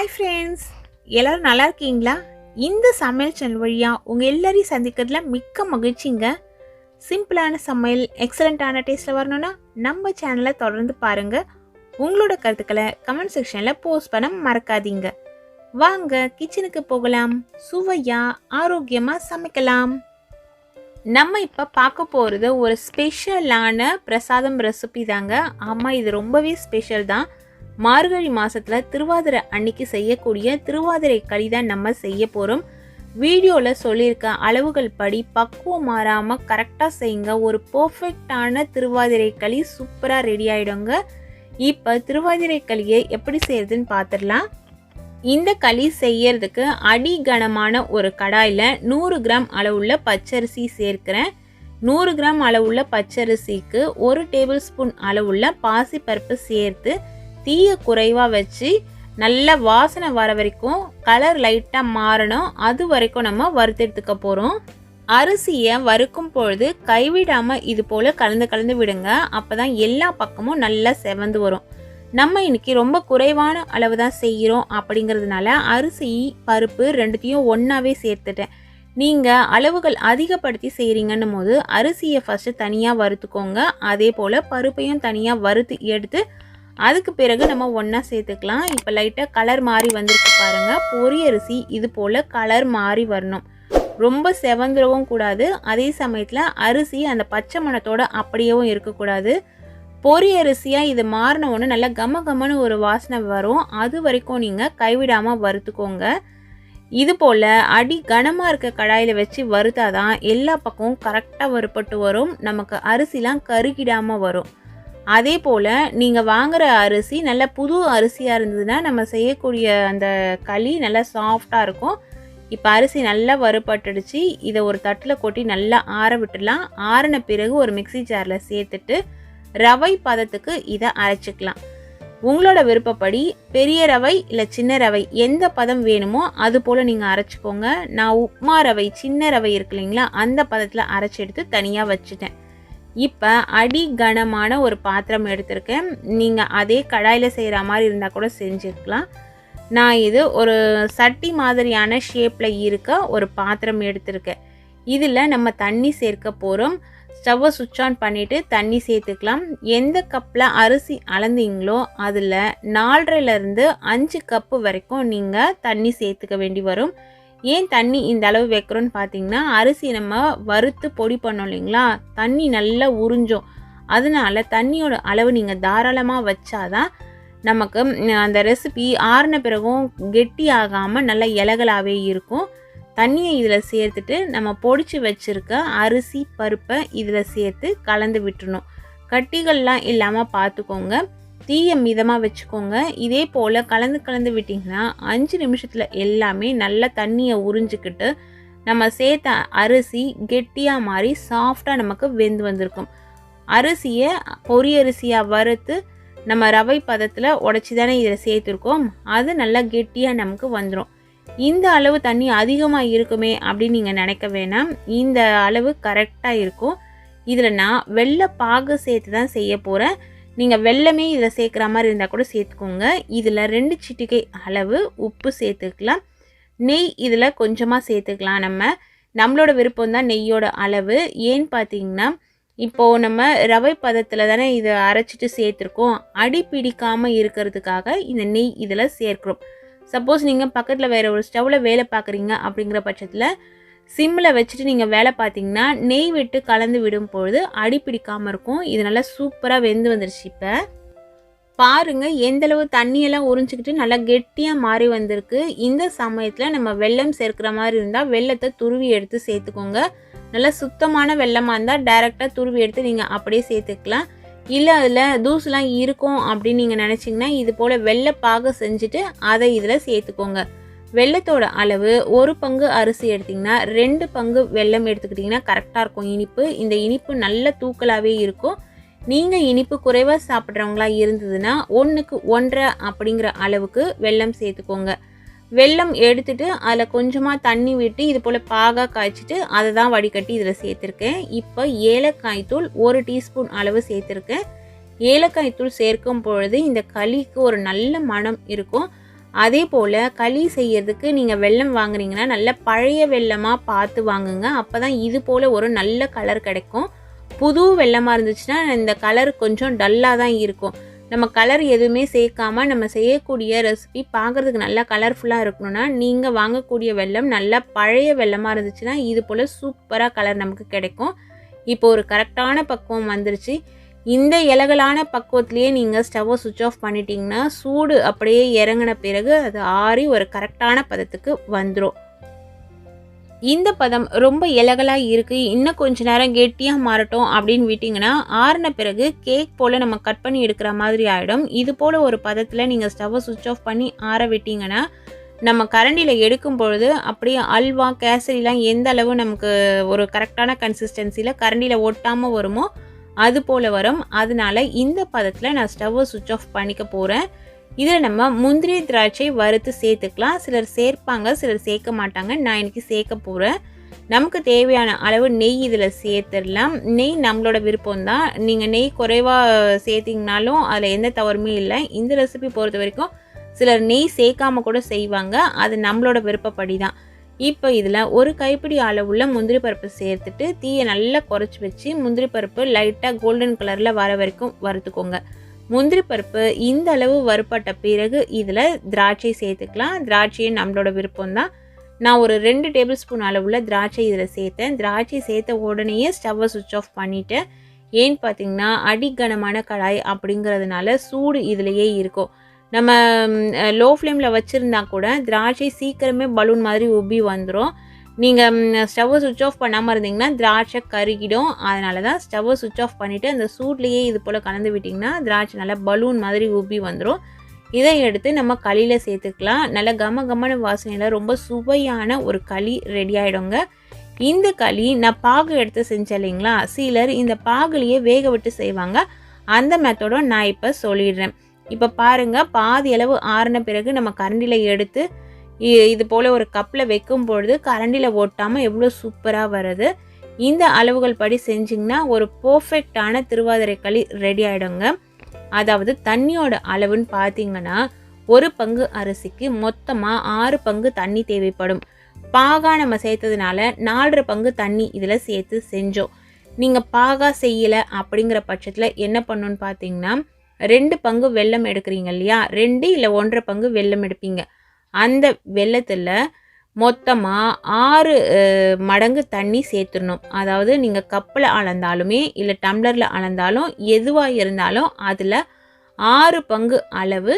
Hi friends எல்லோரும் நல்லா இருக்கீங்களா? இந்த சமையல் சேனல் வழியாக உங்கள் எல்லாரையும் சந்திக்கிறதுல மிக்க மகிழ்ச்சிங்க. சிம்பிளான சமையல் எக்ஸலண்ட்டான டேஸ்ட்டில் வரணும்னா நம்ம சேனலை தொடர்ந்து பாருங்கள் உங்களோட கருத்துக்களை கமெண்ட் செக்ஷனில் போஸ்ட் பண்ண மறக்காதீங்க. வாங்க கிச்சனுக்கு போகலாம். சுவையாக ஆரோக்கியமாக சமைக்கலாம். நம்ம இப்போ பார்க்க போகிறது ஒரு ஸ்பெஷலான பிரசாதம் ரெசிபி தாங்க. ஆமாம் இது ரொம்பவே ஸ்பெஷல் தான். மார்கழி மாதத்தில் திருவாதிரை அன்னைக்கு செய்யக்கூடிய திருவாதிரை களி தான் நம்ம செய்ய போகிறோம் வீடியோவில் சொல்லியிருக்க அளவுகள் படி பக்குவம் மாறாமல் கரெக்டாக செய்யுங்க. ஒரு பர்ஃபெக்டான திருவாதிரை களி சூப்பராக ரெடி ஆகிடுங்க இப்போ திருவாதிரை களியை எப்படி செய்யறதுன்னு பார்த்துடலாம் இந்த களி செய்யறதுக்கு அடி கனமான ஒரு கடாயில் நூறு கிராம் அளவுள்ள பச்சரிசி சேர்க்கிறேன். நூறு கிராம் அளவுள்ள பச்சரிசிக்கு ஒரு டேபிள் ஸ்பூன் அளவுள்ள பாசிப்பருப்பு சேர்த்து தீயை குறைவாக வச்சு நல்ல வாசனை வர வரைக்கும் கலர் லைட்டாக மாறணும். அது வரைக்கும் நம்ம வறுத்தெடுத்துக்க போகிறோம் அரிசியை வறுக்கும் பொழுது கைவிடாமல் இது போல் கலந்து கலந்து விடுங்க. அப்போ தான் எல்லா பக்கமும் நல்லா செவந்து வரும். நம்ம இன்னைக்கு ரொம்ப குறைவான அளவு தான் செய்கிறோம் அப்படிங்கிறதுனால அரிசி பருப்பு ரெண்டுத்தையும் ஒன்றாவே சேர்த்துட்டேன். நீங்கள் அளவுகள் அதிகப்படுத்தி செய்கிறீங்கன்னும் போது அரிசியை ஃபஸ்ட்டு தனியாக வறுத்துக்கோங்க. அதே போல் பருப்பையும் தனியாக வறுத்து எடுத்து அதுக்கு பிறகு நம்ம ஒன்றா சேர்த்துக்கலாம். இப்போ லைட்டாக கலர் மாறி வந்திருக்கு பாருங்கள் பொரியரிசி இது போல் கலர் மாறி வரணும். ரொம்ப செவந்துடவும் கூடாது. அதே சமயத்தில் அரிசி அந்த பச்சை மணத்தோட அப்படியேவும் இருக்கக்கூடாது. பொரியரிசியாக இது மாறின ஒன்று நல்லா கம கமன்னு ஒரு வாசனை வரும். அது வரைக்கும் நீங்கள் கைவிடாமல் வறுத்துக்கோங்க. இது போல் அடி கனமாக இருக்க கடாயில் வச்சு வறுத்தாதான் எல்லா பக்கமும் கரெக்டாக வறுப்பட்டு வரும். நமக்கு அரிசிலாம் கருகிடாமல் வரும். அதே போல் நீங்கள் வாங்குகிற அரிசி நல்ல புது அரிசியாக இருந்ததுன்னா நம்ம செய்யக்கூடிய அந்த களி நல்லா சாஃப்டாக இருக்கும். இப்போ அரிசி நல்லா வறுபட்டுடுச்சு. இதை ஒரு தட்டில் கொட்டி நல்லா ஆற விட்டுடலாம். ஆறின பிறகு ஒரு மிக்சி ஜாரில் சேர்த்துட்டு ரவை பதத்துக்கு இதை அரைச்சிக்கலாம். உங்களோட விருப்பப்படி பெரிய ரவை இல்லை சின்ன ரவை எந்த பதம் வேணுமோ அது போல் நீங்கள் அரைச்சிக்கோங்க. நான் உப்மா ரவை சின்ன ரவை இருக்கு இல்லைங்களா அந்த பதத்தில் அரைச்சி எடுத்து தனியாக வச்சுட்டேன். இப்போ அடி கனமான ஒரு பாத்திரம் எடுத்திருக்கேன். நீங்கள் அதே கடாயில் செய்கிற மாதிரி இருந்தால் கூட செஞ்சுருக்கலாம். நான் இது ஒரு சட்டி மாதிரியான ஷேப்பில் இருக்க ஒரு பாத்திரம் எடுத்திருக்கேன். இதில் நம்ம தண்ணி சேர்க்க போகிறோம் ஸ்டவ்வை சுவிட்ச் ஆன் பண்ணிவிட்டு தண்ணி சேர்த்துக்கலாம். எந்த கப்பில் அரிசி அளந்தீங்களோ அதில் நாலரைலேருந்து அஞ்சு கப்பு வரைக்கும் நீங்கள் தண்ணி சேர்த்துக்க வேண்டி வரும். ஏன் தண்ணி இந்த அளவு வைக்கிறோன்னு பார்த்தீங்கன்னா அரிசி நம்ம வறுத்து பொடி பண்ணோம் இல்லைங்களா? தண்ணி நல்லா உறிஞ்சோம். அதனால தண்ணியோட அளவு நீங்கள் தாராளமாக வச்சாதான் நமக்கு அந்த ரெசிபி ஆறின பிறகும் கெட்டி ஆகாமல் நல்லா இலகலாகவே இருக்கும். தண்ணியை இதில் சேர்த்துட்டு நம்ம பொடிச்சு வச்சுருக்க அரிசி பருப்பை இதில் சேர்த்து கலந்து விட்டுணும் கட்டிகள்லாம் இல்லாமல் பார்த்துக்கோங்க தீயை மிதமாக வச்சுக்கோங்க. இதே போல் கலந்து கலந்து விட்டிங்கன்னா அஞ்சு நிமிஷத்தில் எல்லாமே நல்லா தண்ணியை உறிஞ்சிக்கிட்டு நம்ம சேர்த்த அரிசி கெட்டியாக மாறி சாஃப்டாக நமக்கு வெந்து வந்திருக்கும். அரிசியை பொரியரிசியாக வறுத்து நம்ம ரவை பதத்தில் உடச்சி தானே இதில் சேர்த்துருக்கோம். அது நல்லா கெட்டியாக நமக்கு வந்துடும் இந்த அளவு தண்ணி அதிகமாக இருக்குமே அப்படின்னு நீங்கள் நினைக்க வேணாம். இந்த அளவு கரெக்டாக இருக்கும். இதில் நான் வெள்ளை பாகு சேர்த்து தான் செய்ய போகிறேன் நீங்கள் வெள்ளமே இதில் சேர்க்குற மாதிரி இருந்தால் கூட சேர்த்துக்கோங்க. இதில் ரெண்டு சிட்டிகை அளவு உப்பு சேர்த்துக்கலாம். நெய் இதில் கொஞ்சமாக சேர்த்துக்கலாம் நம்ம. நம்மளோட விருப்பம் தான் நெய்யோட அளவு. ஏன்னு பார்த்தீங்கன்னா இப்போது நம்ம ரவை பதத்தில் தானே இதை அரைச்சிட்டு சேர்த்துருக்கோம். அடி பிடிக்காமல் இருக்கிறதுக்காக இந்த நெய் இதில் சேர்க்குறோம். சப்போஸ் நீங்கள் பக்கத்தில் வேறு ஒரு ஸ்டவ்வில் வேலை பார்க்குறீங்க அப்படிங்கிற பட்சத்தில் சிம்மில் வச்சுட்டு நீங்கள் வேலை பார்த்தீங்கன்னா நெய் விட்டு கலந்து விடும் பொழுது அடி பிடிக்காமல் இருக்கும். இது நல்லா சூப்பராக வெந்து வந்துருச்சு இப்போ. பாருங்கள் எந்தளவு தண்ணியெல்லாம் உறிஞ்சிக்கிட்டு நல்லா கெட்டியாக மாறி வந்திருக்கு. இந்த சமயத்தில் நம்ம வெள்ளம் சேர்க்குற மாதிரி இருந்தால் வெள்ளத்தை துருவி எடுத்து சேர்த்துக்கோங்க. நல்லா சுத்தமான வெள்ளமாக இருந்தால் டைரெக்டாக துருவி எடுத்து நீங்கள் அப்படியே சேர்த்துக்கலாம். இல்லை அதில் தூசுலாம் இருக்கும் அப்படின்னு நீங்கள் நினச்சிங்கன்னா இது போல் வெள்ளைப்பாக செஞ்சுட்டு அதை இதில் சேர்த்துக்கோங்க. வெள்ளத்தோட அளவு ஒரு பங்கு அரிசி எடுத்திங்கன்னா ரெண்டு பங்கு வெல்லம் எடுத்துக்கிட்டிங்கன்னா கரெக்டாக இருக்கும். இனிப்பு இந்த இனிப்பு நல்ல தூக்கலாகவே இருக்கும். நீங்கள் இனிப்பு குறைவாக சாப்பிட்றவங்களா இருந்ததுன்னா ஒன்றுக்கு ஒன்றரை அப்படிங்கிற அளவுக்கு வெல்லம் சேர்த்துக்கோங்க. வெல்லம் எடுத்துட்டு அதில் கொஞ்சமாக தண்ணி விட்டு இது போல் பாகாக காய்ச்சிட்டு அதை தான் வடிகட்டி இதில் சேர்த்துருக்கேன். இப்போ ஏலக்காய் தூள் ஒரு டீஸ்பூன் அளவு சேர்த்துருக்கேன். ஏலக்காய் தூள் சேர்க்கும் பொழுது இந்த களிக்கு ஒரு நல்ல மனம் இருக்கும். அதே போல் களி செய்யறதுக்கு நீங்கள் வெல்லம் வாங்குறீங்கன்னா நல்ல பழைய வெல்லமாக பார்த்து வாங்குங்க. அப்போ தான் இது போல் ஒரு நல்ல கலர் கிடைக்கும். புது வெல்லமாக இருந்துச்சுன்னா இந்த கலர் கொஞ்சம் டல்லாக தான் இருக்கும். நம்ம கலர் எதுவுமே சேர்க்காம நம்ம செய்யக்கூடிய ரெசிபி பார்க்குறதுக்கு நல்லா கலர்ஃபுல்லாக இருக்கணும்னா நீங்கள் வாங்கக்கூடிய வெல்லம் நல்லா பழைய வெல்லமாக இருந்துச்சுன்னா இது போல் சூப்பராக கலர் நமக்கு கிடைக்கும். இப்போ ஒரு கரெக்டான பக்குவம் வந்துருச்சு. இந்த இலகலான பக்குவத்துலேயே நீங்கள் ஸ்டவ்வை சுவிட்ச் ஆஃப் பண்ணிட்டீங்கன்னா சூடு அப்படியே இறங்கின பிறகு அது ஆறி ஒரு கரெக்டான பதத்துக்கு வந்துடும் இந்த பதம் ரொம்ப இலகலாக இருக்குது இன்னும் கொஞ்ச நேரம் கெட்டியாக மாறட்டும் அப்படின்னு விட்டிங்கன்னா ஆறின பிறகு கேக் போல் நம்ம கட் பண்ணி எடுக்கிற மாதிரி ஆகிடும் இது போல் ஒரு பதத்தில் நீங்கள் ஸ்டவ்வை சுவிட்ச் ஆஃப் பண்ணி ஆற விட்டிங்கன்னா நம்ம கரண்டியில் எடுக்கும் பொழுது அப்படியே அல்வா கேசரிலாம் எந்த அளவு நமக்கு ஒரு கரெக்டான கன்சிஸ்டன்சியில் கரண்டியில் ஒட்டாமல் வருமோ அது போல் வரும். அதனால இந்த பதத்தில் நான் ஸ்டவ்வை சுவிட்ச் ஆஃப் பண்ணிக்க போகிறேன் இதில் நம்ம முந்திரி திராட்சை வறுத்து சேர்த்துக்கலாம். சிலர் சேர்ப்பாங்க சிலர் சேர்க்க மாட்டாங்க. நான் இன்றைக்கி சேர்க்க போகிறேன் நமக்கு தேவையான அளவு நெய் இதில் சேர்த்துடலாம். நெய் நம்மளோட விருப்பம் தான் நீங்கள் நெய் குறைவாக சேர்த்திங்கனாலும் அதில் எந்த தவறுமே இல்லை. இந்த ரெசிபி பொறுத்த வரைக்கும் சிலர் நெய் சேர்க்காம கூட செய்வாங்க. அது நம்மளோட விருப்பப்படி தான் இப்போ இதில் ஒரு கைப்பிடி அளவுள்ள முந்திரி பருப்பு சேர்த்துட்டு தீயை நல்லா குறைச்சி வச்சு முந்திரி பருப்பு லைட்டாக கோல்டன் கலரில் வர வரைக்கும் வறுத்துக்கோங்க. முந்திரி பருப்பு இந்த அளவு வறுப்பட்ட பிறகு இதில் திராட்சை சேர்த்துக்கலாம். திராட்சையும் நம்மளோட விருப்பம் தான். நான் ஒரு ரெண்டு டேபிள் ஸ்பூன் அளவுள்ள திராட்சை இதில் சேர்த்தேன். திராட்சை சேர்த்த உடனேயே ஸ்டவ்வை சுவிட்ச் ஆஃப் பண்ணிவிட்டேன் ஏன்னு பார்த்தீங்கன்னா அடிக்கனமான கடாய் அப்படிங்கிறதுனால சூடு இதுலேயே இருக்கும். நம்ம லோ ஃப்ளேமில் வச்சுருந்தா கூட திராட்சை சீக்கிரமே பலூன் மாதிரி உப்பி வந்துடும் நீங்கள் ஸ்டவ்வை சுவிட்ச் ஆஃப் பண்ணாமல் இருந்தீங்கன்னா திராட்சை கருகிடும். அதனால தான் ஸ்டவ்வை சுவிட்ச் ஆஃப் பண்ணிவிட்டு அந்த சூட்லேயே இது போல் கலந்து விட்டிங்கன்னா திராட்சை நல்லா பலூன் மாதிரி உப்பி வந்துடும் இதை எடுத்து நம்ம களியில் சேர்த்துக்கலாம். நல்ல கம கமன வாசனையில் ரொம்ப சுவையான ஒரு களி ரெடி ஆகிடுங்க இந்த களி நான் பாகு எடுத்து செஞ்சேன் இல்லைங்களா? சிலர் இந்த பாகுலேயே வேக விட்டு செய்வாங்க. அந்த மெத்தடும் நான் இப்போ சொல்லிடுறேன். இப்போ பாருங்கள் பாதி அளவு ஆறின பிறகு நம்ம கரண்டியில் எடுத்து இது போல் ஒரு கப்பில் வைக்கும் பொழுது கரண்டியில் ஓட்டாமல் எவ்வளோ சூப்பராக வருது இந்த அளவுகள் படி செஞ்சிங்கன்னா ஒரு பர்ஃபெக்டான திருவாதிரை களி ரெடி ஆகிடுங்க அதாவது தண்ணியோட அளவுன்னு பார்த்தீங்கன்னா ஒரு பங்கு அரிசிக்கு மொத்தமாக ஆறு பங்கு தண்ணி தேவைப்படும். பாகா நம்ம சேர்த்ததுனால நாலரை பங்கு தண்ணி இதில் சேர்த்து செஞ்சோம். நீங்கள் பாகா செய்யலை அப்படிங்கிற பட்சத்தில் என்ன பண்ணணுன்னு பார்த்தீங்கன்னா ரெண்டு பங்கு வெள்ளம் எடுக்கிறீங்க இல்லையா? ரெண்டு இல்லை ஒன்றரை பங்கு வெள்ளம் எடுப்பீங்க. அந்த வெள்ளத்தில் மொத்தமாக ஆறு மடங்கு தண்ணி சேர்த்துடணும். அதாவது நீங்கள் கப்பில் அளந்தாலுமே இல்லை டம்ளரில் அளந்தாலும் எதுவாக இருந்தாலும் அதில் ஆறு பங்கு அளவு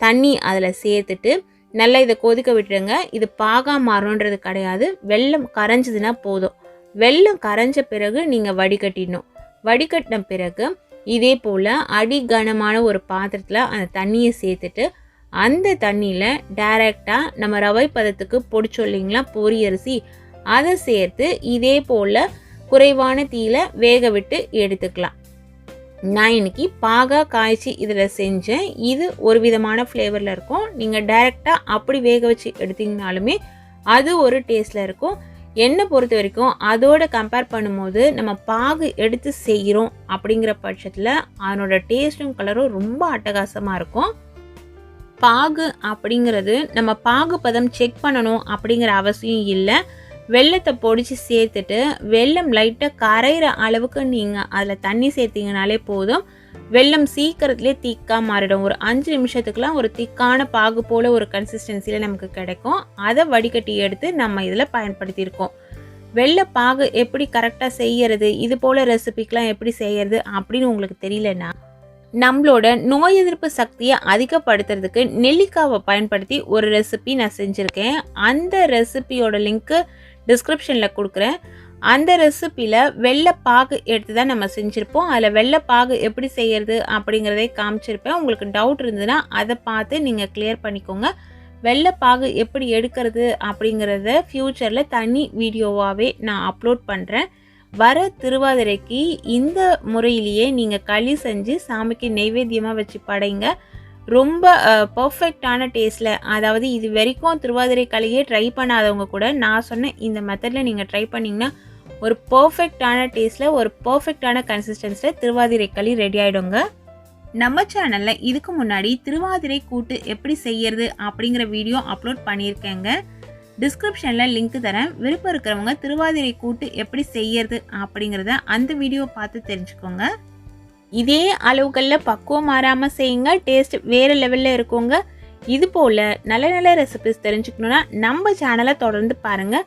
தண்ணி அதில் சேர்த்துட்டு நல்லா இதை கொதிக்க விட்டுருங்க இது பாகா மாறணுன்றது கிடையாது. வெள்ளம் கரைஞ்சதுன்னா போதும். வெள்ளம் கரைஞ்ச பிறகு நீங்கள் வடிகட்டிடணும். வடிகட்டின பிறகு இதே போல் அடி கனமான ஒரு பாத்திரத்தில் அந்த தண்ணியை சேர்த்துட்டு அந்த தண்ணியில் டைரெக்டாக நம்ம ரவை பதத்துக்கு பொடிச்சோம் இல்லைங்களா அரிசி அதை சேர்த்து இதே போல் குறைவான தீயில் வேக விட்டு எடுத்துக்கலாம். நான் இன்னைக்கு பாகா காய்ச்சி இதில் செஞ்சேன். இது ஒரு விதமான ஃப்ளேவரில் இருக்கும். நீங்கள் டைரெக்டாக அப்படி வேக வச்சு எடுத்திங்கனாலுமே அது ஒரு டேஸ்ட்டில் இருக்கும். என்னை பொறுத்த வரைக்கும் அதோட கம்பேர் பண்ணும்போது நம்ம பாகு எடுத்து செய்கிறோம் அப்படிங்கிற பட்சத்தில் அதனோட டேஸ்ட்டும் கலரும் ரொம்ப அட்டகாசமாக இருக்கும். பாகு அப்படிங்கிறது நம்ம பாகு பதம் செக் பண்ணணும் அப்படிங்கிற அவசியம் இல்லை. வெள்ளத்தை பொடிச்சு சேர்த்துட்டு வெள்ளம் லைட்டாக கரையிற அளவுக்கு நீங்கள் அதில் தண்ணி சேர்த்திங்கனாலே போதும். வெள்ளம் சீக்கிரத்துலேயே தீக்காக மாறிடும். ஒரு அஞ்சு நிமிஷத்துக்குலாம் ஒரு திக்கான பாகு போல் ஒரு கன்சிஸ்டன்சியில் நமக்கு கிடைக்கும். அதை வடிகட்டி எடுத்து நம்ம இதில் பயன்படுத்தியிருக்கோம். வெள்ளை பாகு எப்படி கரெக்டாக செய்யறது இது போல் ரெசிபிக்கெலாம் எப்படி செய்யறது அப்படின்னு உங்களுக்கு தெரியலன்னா நம்மளோட நோய் எதிர்ப்பு சக்தியை அதிகப்படுத்துறதுக்கு நெல்லிக்காவை பயன்படுத்தி ஒரு ரெசிபி நான் செஞ்சுருக்கேன். அந்த ரெசிபியோட லிங்க்கு டிஸ்கிரிப்ஷனில் கொடுக்குறேன். அந்த ரெசிப்பியில் வெள்ளைப்பாகு எடுத்து தான் நம்ம செஞ்சுருப்போம். அதில் வெள்ளைப்பாகு எப்படி செய்கிறது அப்படிங்கிறதே காமிச்சிருப்பேன். உங்களுக்கு டவுட் இருந்ததுன்னா அதை பார்த்து நீங்கள் கிளியர் பண்ணிக்கோங்க. வெள்ளைப்பாகு எப்படி எடுக்கிறது அப்படிங்கிறத ஃப்யூச்சரில் தனி வீடியோவாகவே நான் அப்லோட் பண்ணுறேன் வர திருவாதிரைக்கு இந்த முறையிலேயே நீங்கள் களி செஞ்சு சாமிக்கு நெய்வேத்தியமாக வச்சு படைங்க. ரொம்ப பர்ஃபெக்டான டேஸ்ட்டில் அதாவது இது வரைக்கும் திருவாதிரை களியே ட்ரை பண்ணாதவங்க கூட நான் சொன்ன இந்த மெத்தடில் நீங்கள் ட்ரை பண்ணிங்கன்னா ஒரு பர்ஃபெக்டான டேஸ்ட்டில் ஒரு பர்ஃபெக்டான கன்சிஸ்டன்ஸில் திருவாதிரை களி ரெடி ஆகிடுங்க நம்ம சேனலில் இதுக்கு முன்னாடி திருவாதிரை கூட்டு எப்படி செய்யறது அப்படிங்கிற வீடியோ அப்லோட் பண்ணியிருக்கேங்க. டிஸ்கிரிப்ஷனில் லிங்க் தரேன். விருப்பம் இருக்கிறவங்க திருவாதிரை கூட்டு எப்படி செய்யறது அப்படிங்கிறத அந்த வீடியோ பார்த்து தெரிஞ்சுக்கோங்க. இதே அளவுகளில் பக்குவம் மாறாமல் செய்யுங்க. டேஸ்ட் வேறு லெவலில் இருக்குங்க. இது போல் நல்ல நல்ல ரெசிபிஸ் தெரிஞ்சுக்கணுன்னா நம்ம சேனலை தொடர்ந்து பாருங்கள்